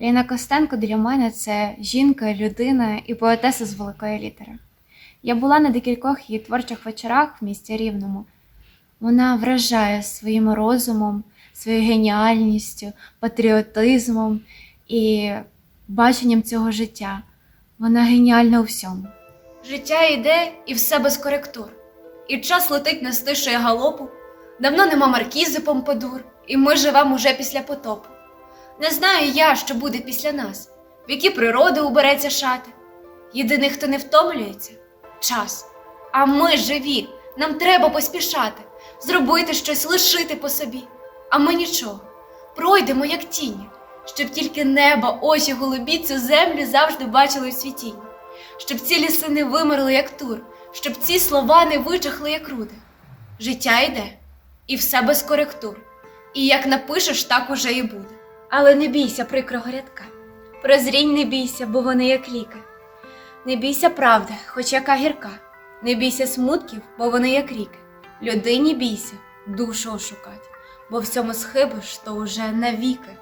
Ліна Костенко для мене це жінка, людина і поетеса з великої літери. Я була на декількох її творчих вечорах в місті Рівному. Вона вражає своїм розумом, своєю геніальністю, патріотизмом і баченням цього життя. Вона геніальна у всьому. Життя йде і все без коректур. І час летить не стишує галопу. Давно нема маркізи Помпадур, і ми живемо уже після потопу. Не знаю я, що буде після нас, в які природи убереться шати. Єдиний, хто не втомлюється час. А ми живі, нам треба поспішати, зробити щось, лишити по собі. А ми нічого, пройдемо, як тіні, щоб тільки небо, очі голубі цю землю завжди бачили в світінні щоб ці ліси не вимерли, як тур, щоб ці слова не вичахли, як руди. Життя йде, і все без коректур. І як напишеш, так уже і буде. Але не бійся прикрого рядка. Прозрінь не бійся, бо вони як ліки. Не бійся правди, хоч яка гірка. Не бійся смутків, бо вони як ріки. Людині бійся, душу ошукать, бо в цьому схибиш, то уже навіки.